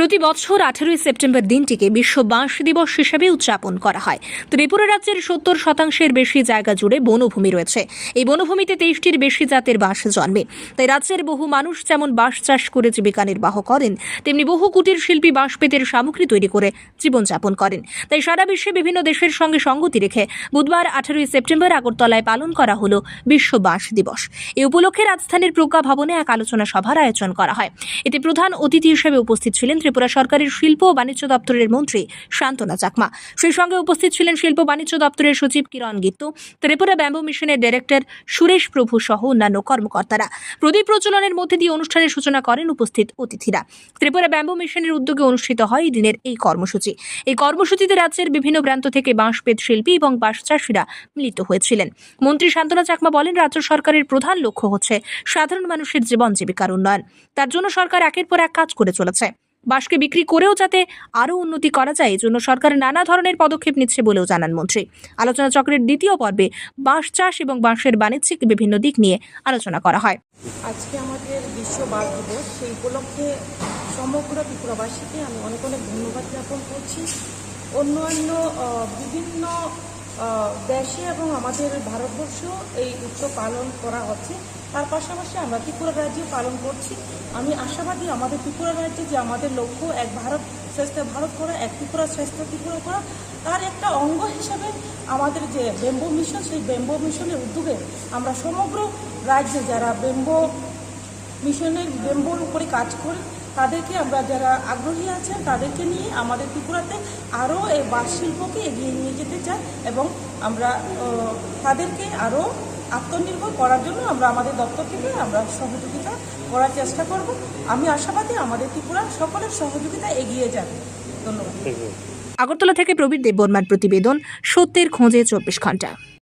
প্রতি বছর আঠেরোই সেপ্টেম্বর দিনটিকে বিশ্ব বাঁশ দিবস হিসেবে উদযাপন করা হয়। ত্রিপুরা রাজ্যের সত্তর শতাংশের বেশি জায়গা জুড়ে বনভূমি রয়েছে। এই বনভূমিতে তেইশটির বেশি জাতের বাঁশ জন্মে। তাই রাজ্যের বহু মানুষ যেমন বাঁশ চাষ করে জীবিকা নির্বাহ করেন, তেমনি বহু কুটির শিল্পী বাঁশ পেতের সামগ্রী তৈরি করে জীবনযাপন করেন। তাই সারা বিশ্বে বিভিন্ন দেশের সঙ্গে সঙ্গতি রেখে বুধবার আঠারোই সেপ্টেম্বর আগরতলায় পালন করা হল বিশ্ব বাঁশ দিবস। এই উপলক্ষে রাজধানীর প্রজ্ঞা ভবনে এক আলোচনা সভার আয়োজন করা হয়। এতে প্রধান অতিথি হিসেবে উপস্থিত ছিলেন ত্রিপুরা সরকারের শিল্প ও বাণিজ্য দপ্তরের মন্ত্রী শান্তনা চাকমা। সেই সঙ্গে উপস্থিত ছিলেন শিল্প বাণিজ্য দপ্তরের সচিব কিরণ গিত্তু, ত্রিপুরা ব্যাম্বু মিশনের ডাইরেক্টর সুরেশ প্রভু সহ অন্যান্য কর্মকর্তারা। প্রদীপ প্রচলনের মধ্যে দিয়ে অনুষ্ঠানের সূচনা করেন উপস্থিত অতিথিরা। ত্রিপুরা ব্যাম্বু মিশনের উদ্যোগে অনুষ্ঠিত হয় এই দিনের এই কর্মসূচি। এই কর্মসূচিতে রাজ্যের বিভিন্ন প্রান্ত থেকে বাঁশপেত শিল্পী এবং বাঁশ চাষিরা মিলিত হয়েছিলেন। মন্ত্রী শান্তনা চাকমা বলেন, রাজ্য সরকারের প্রধান লক্ষ্য হচ্ছে সাধারণ মানুষের জীবন জীবিকার উন্নয়ন। তার জন্য সরকার একের পর এক কাজ করে চলেছে। বাঁশকে বিক্রি করেও যাতে আরও উন্নতি করা যায় এজন্য সরকার নানা ধরনের পদক্ষেপ নিচ্ছে বলেও জানান মন্ত্রী। আলোচনা চক্রের দ্বিতীয় পর্বে বাঁশ চাষ এবং বাঁশের বাণিজ্যিক বিভিন্ন দিক নিয়ে আলোচনা করা হয়। আজকে আমাদের বিশ্ব বাঘ দিবস সেই উপলক্ষে সমগ্র ত্রিপুরাবাসীকে আমি অনেক অনেক ধন্যবাদ জ্ঞাপন করছি। অন্যান্য আহ, বিভিন্ন দেশে এবং আমাদের ভারতবর্ষ এই উৎসব পালন করা হচ্ছে। তার পাশাপাশি আমরা ত্রিপুরা রাজ্যে পালন করছি। আমি আশাবাদী আমাদের ত্রিপুরা রাজ্যে যে আমাদের লক্ষ্য এক ভারত শ্রেষ্ঠ ভারত করা, এক ত্রিপুরা শ্রেষ্ঠ ত্রিপুরা করা, তার একটা অঙ্গ হিসাবে আমাদের যে বেম্বো মিশন, সেই বেম্বো মিশনের উদ্যোগে আমরা সমগ্র রাজ্যে যারা বেম্বো মিশনের বেম্বোর উপরে কাজ করি তাদেরকে আমরা যারা আগ্রহী আছেন তাদেরকে নিয়ে আমাদের ত্রিপুরাতে আরও এই বাস শিল্পকে এগিয়ে নিয়ে যেতে চাই এবং আমরা তাদেরকে আরও আত্মনির্ভর করার জন্য আমরা আমাদের দপ্তর থেকে আমরা সহযোগিতা করার চেষ্টা করব। আমি আশাবাদী আমাদের ত্রিপুরা সকলের সহযোগিতা এগিয়ে যাবে। ধন্যবাদ। আগরতলা থেকে প্রবীর দেববর্মার প্রতিবেদন সত্যের খোঁজে চব্বিশ ঘণ্টা।